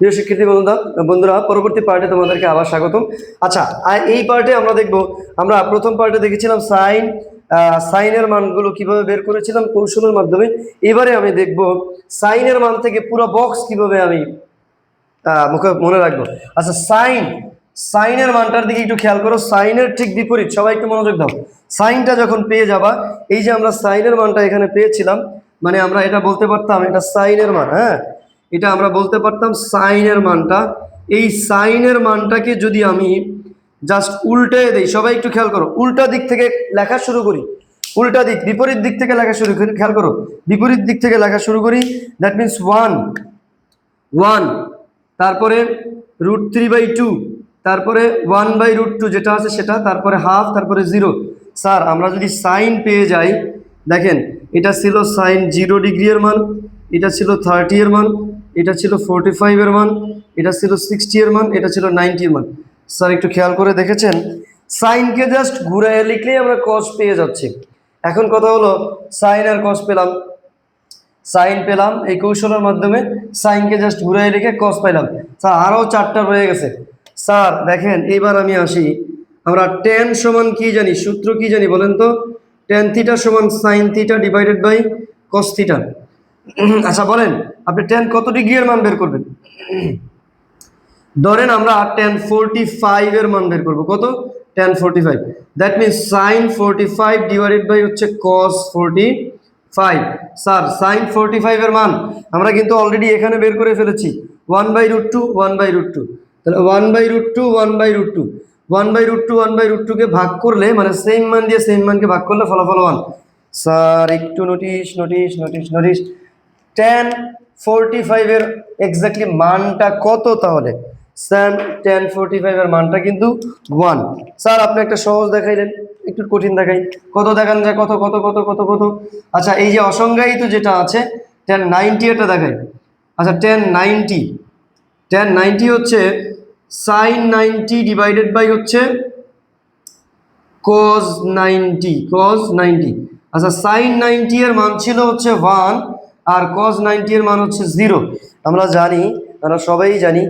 প্রিয় শিক্ষার্থী বন্ধুরা বন্ধুরা, পরবর্তী পার্টে তোমাদেরকে আবার স্বাগতম। আচ্ছা আর এই পার্টে আমরা দেখব, আমরা প্রথম পার্টে দেখেছিলাম সাইন সাইনের মানগুলো কীভাবে বের করেছিলাম, কৌশলের মাধ্যমে। এবারে আমি দেখব সাইনের মান থেকে পুরো বক্স কীভাবে আমি মুখে মনে রাখব। আচ্ছা সাইন, সাইনের মানটার দিকে একটু খেয়াল করো, সাইনের ঠিক বিপরীত, সবাই একটু মনোযোগ দাও। সাইনটা যখন পেয়ে যাবা, এই যে আমরা সাইনের মানটা এখানে পেয়েছিলাম মানে আমরা এটা বলতে পারতাম, এটা সাইনের মান হ্যাঁ? এটা আমরা বলতে পারতাম সাইনের মানটা। এই সাইনের মানটাকে যদি আমি জাস্ট উল্টে দেই, সবাই একটু খেয়াল করো, উল্টা দিক থেকে লেখা শুরু করি, উল্টা দিক, বিপরীত দিক থেকে লেখা শুরু করি, খেয়াল করো, বিপরীত দিক থেকে লেখা শুরু করি দ্যাট মিনস ওয়ান ওয়ান তারপরে রুট থ্রি বাই টু তারপরে ওয়ান বাই রুট টু যেটা আছে সেটা, তারপরে হাফ তারপরে জিরো স্যার, আমরা যদি সাইন পেয়ে যাই, দেখেন, এটা ছিল সাইন জিরো ডিগ্রি এর মান, এটা ছিল থার্টি এর মান এটা ছিল ফোরটি ফাইভের মান, এটা ছিল সিক্সটি এর মান, এটা ছিল নাইনটি এর মান। স্যার, একটু খেয়াল করে দেখেছেন? সাইনকে জাস্ট ঘুরাইয়ে লিখলেই আমরা কস পেয়ে যাচ্ছি। এখন কথা হলো, সাইন আর কস পেলাম। সাইন পেলাম এই কৌশলের মাধ্যমে সাইনকে জাস্ট ঘুরাই রেখে কস পাইলাম। স্যার আরও চারটা রয়ে গেছে। স্যার, দেখেন, এইবার আমি আসি। আমরা টেন সমান কি জানি? সূত্র কি জানি বলেন তো? টেন থিটা সমান sine theta divided by cos theta আচ্ছা বলেন, আপনি টেন কত ডিগ্রি এর মান বের করবেন? ধরেন আমরা টেন ফোরটি ফাইভ এর মান বের করব। কত? Tan forty five that means sine forty five divided by হচ্ছে cos forty five sir sine forty five এর মান আমরা কিন্তু অলরেডি এখানে বের করে ফেলেছি। One by root two one by root two তাহলে one by root two one by root two one by root two one by root টুকে ভাগ করলে মানে সেম মান দিয়ে সেম মানকে ভাগ করলে ফলাফল ওয়ান স্যার একটু notice notice notice notice tan forty ফাইভের এক্স্যাক্টলি মানটা কত তাহলে? স্যার টেন ফোরটি ফাইভের মানটা কিন্তু ওয়ান স্যার, আপনি একটা সহজ দেখাইলেন, একটু কঠিন দেখাই। কত দেখান যায়? কত কত কত কত কত? আচ্ছা এই যে অসংজ্ঞায়িত যেটা আছে টেন নাইনটি এটা দেখাই। আচ্ছা টেন নাইনটি টেন নাইনটি হচ্ছে সাইন নাইনটি ডিভাইডেড বাই হচ্ছে কজ নাইনটি কজ নাইনটি আচ্ছা সাইন নাইনটি এর মান ছিল হচ্ছে ওয়ান আর কজ নাইনটি এর মান হচ্ছে জিরো আমরা জানি, আমরা সবাই জানি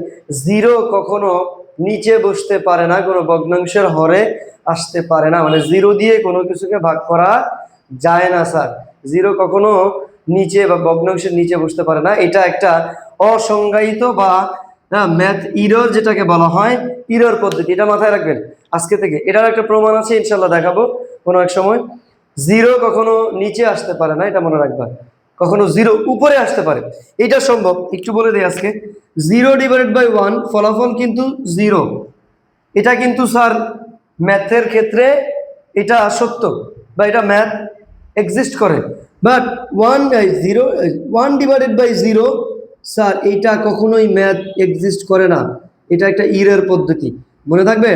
জিরো কখনো নিচে বসতে পারে না, কোনো ভগ্নাংশের হরে আসতে পারে না। মানে জিরো দিয়ে কোনো কিছুকে ভাগ করা যায় না, স্যার। জিরো কখনো নিচে বা ভগ্নাংশের নিচে বসতে পারে না। এটা একটা অসংজ্ঞায়িত বা ম্যাথ ইরর যেটাকে বলা হয় ইরর পদ্ধতি। এটা মাথায় রাখবেন আজকে থেকে। এটার একটা প্রমাণ আছে ইনশাল্লাহ দেখাবো কোনো এক সময়। জিরো কখনো নিচে আসতে পারে না, এটা মনে রাখবেন। কখনো জিরো উপরে আসতে পারে। এটা সম্ভব। একটু বলে দিই আজকে। জিরো ডিভাইডেড বাই ওয়ান ফলাফল কিন্তু জিরো এটা কিন্তু স্যার ম্যাথের ক্ষেত্রে এটা সত্য বা এটা ম্যাথ এক্সিস্ট করে। But one by zero one divided by zero sir, এটা কখনোই ম্যাথ এক্সিস্ট করে না। এটা একটা ইরের পদ্ধতি। মনে থাকবে?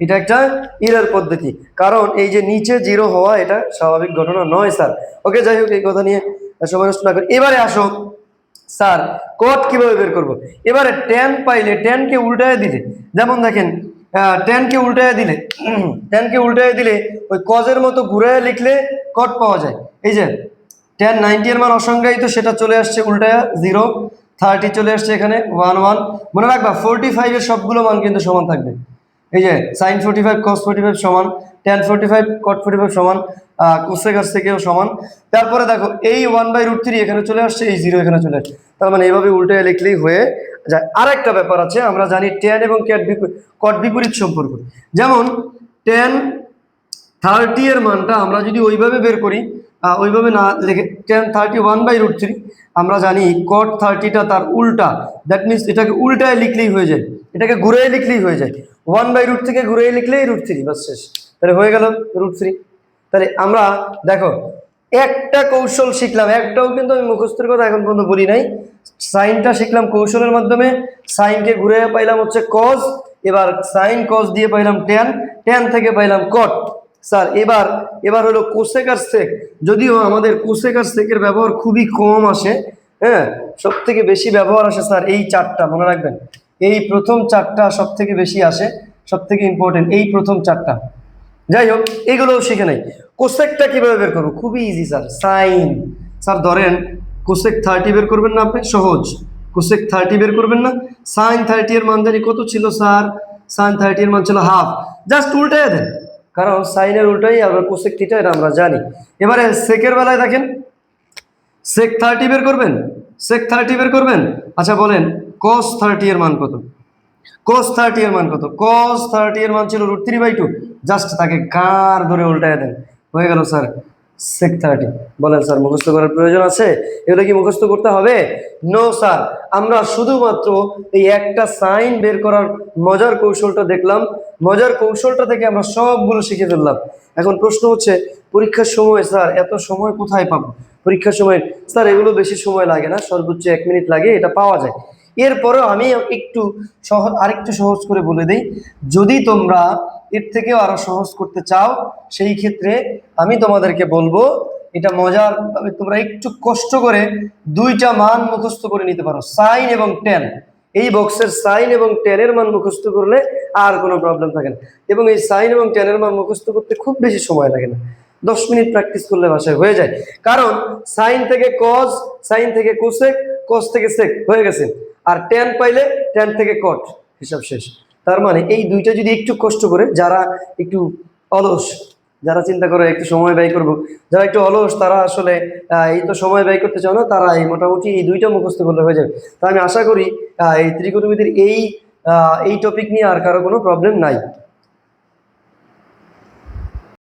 এটা একটা ইরের পদ্ধতি। কারণ এই যে নিচে জিরো হওয়া, এটা স্বাভাবিক ঘটনা নয়, স্যার। ওকে যাই হোক, এই কথা নিয়ে সময় নষ্ট না এবারে আসো। স্যার কট কীভাবে বের করব? এবারে টেন পাইলে টেনকে উল্টায় দিলে, যেমন দেখেন টেনকে উল্টায় দিলে টেনকে উল্টায় দিলে ওই কজের মতো ঘুরায় লিখলে কট পাওয়া যায়। এই যে টেন নাইনটি এর মান অসংজ্ঞায়িত, সেটা চলে আসছে উল্টায় জিরো থার্টি চলে আসছে এখানে ওয়ান ওয়ান মনে রাখবা ফোরটি ফাইভের সবগুলো মান কিন্তু সমান থাকবে। এই যে sine forty five cos forty five সমান tan forty five cot forty five সমান কোসেকার থেকেও সমান। তারপরে দেখো, এই ওয়ান বাই রুট থ্রি এখানে চলে আসছে, এই জিরো এখানে চলে আসছে। তার মানে এইভাবে উল্টে লিখলেই হয়ে যায়। আর একটা ব্যাপার আছে, আমরা জানি টেন এবং ক্যাট কট বিপরীত সম্পর্ক। যেমন টেন থার্টি এর মানটা আমরা যদি ওইভাবে বের করি ওইভাবে না লিখে tan thirty one by root three আমরা জানি কট থার্টিটা তার উল্টা। দ্যাট মিনস এটাকে উল্টায় লিখলেই হয়ে যায়। এটাকে ঘুরে লিখলেই হয়ে যায়। ওয়ান বাই রুট থেকে ঘুরে লিখলেই রুট থ্রি বাস শেষ। তাহলে হয়ে গেল রুট থ্রি তাহলে আমরা, দেখো, একটা কৌশল শিখলাম, একটাও কিন্তু আমি মুখস্থের কথা এখন পর্যন্ত বলি নাই। সাইনটা শিখলাম কৌশলের মাধ্যমে, সাইনকে ঘুরে পাইলাম হচ্ছে কজ এবার সাইন কজ দিয়ে পাইলাম টেন টেন থেকে পাইলাম কট স্যার, এবার এবার হলো কোসেকার সেক যদিও আমাদের কোসেকার সেকের ব্যবহার খুবই কম আসে হ্যাঁ? সব থেকে বেশি ব্যবহার আসে স্যার এই চারটা, মনে রাখবেন। এই প্রথম চারটা সব থেকে বেশি আসে সব থেকে ইম্পর্টেন্ট এই প্রথম চারটা। যাই হোক এগুলোও শিখে নাই। কোসেকটা কীভাবে বের করব? খুবই ইজি স্যার সাইন স্যার ধরেন কোসেক থার্টি বের করবেন না আপনি? সহজ। কোসেক থার্টি বের করবেন না? সাইন থার্টি এর মান জানি কত ছিল স্যার সাইন থার্টি এর মান ছিল হাফ জাস্ট উল্টায় দেন। কারণ সাইনের উল্টাই আমরা কোসেক থিটা এটা আমরা জানি। এবারে সেকের বেলায় দেখেন। সেক থার্টি বের করবেন? সেক থার্টি বের করবেন? আচ্ছা বলেন কস থার্টি এর মান কত? কস থার্টি এর মান কত? কস থার্টি এর মান ছিল root three by two just তাকে কার ধরে উল্টায় দেন। হয়ে গেল স্যার সেক থার্টি বলেন স্যার মুখস্থ করার প্রয়োজন আছে? এগুলো কি মুখস্থ করতে হবে? নো স্যার আমরা শুধুমাত্র এই একটা সাইন বের করার মজার কৌশলটা দেখলাম। মজার কৌশলটা থেকে আমরা সবগুলো শিখে ফেললাম। এখন প্রশ্ন হচ্ছে, পরীক্ষার সময় স্যার এত সময় কোথায় পাবো? পরীক্ষার সময় স্যার এগুলো বেশি সময় লাগে না। সর্বোচ্চ এক মিনিট লাগে, এটা পাওয়া যায়। এরপরেও আমি একটু সহজ আরেকটু সহজ করে বলে দিই। যদি তোমরা এর থেকেও আরও সহজ করতে চাও, সেই ক্ষেত্রে আমি তোমাদেরকে বলব, এটা মজার তোমরা একটু কষ্ট করে দুইটা মান মুখস্থ করে নিতে পারো, সাইন এবং টেন এই বক্সের সাইন এবং টেনের মান মুখস্থ করলে আর কোনো প্রবলেম থাকে না। এবং এই সাইন এবং টেনের মান মুখস্থ করতে খুব বেশি সময় লাগে না। দশ মিনিট প্র্যাকটিস করলে ভাষায় হয়ে যায়। কারণ সাইন থেকে কজ সাইন থেকে কোসেক কস থেকে সেক হয়ে গেছে। আর টেন পাইলে টেন থেকে কট হিসাব শেষ। তার মানে এই দুইটা যদি একটু কষ্ট করে, যারা একটু অলস, যারা চিন্তা করে একটু সময় ব্যয় করব, যারা একটু অলস, তারা আসলে এই তো সময় ব্যয় করতে চাও না, তারা এই মোটামুটি এই দুইটা মুখস্থ করলে হয়ে যাবে। তা আমি আশা করি এই ত্রিকোণমিতির এই এই টপিক নিয়ে আর কারও কোনো প্রবলেম নাই।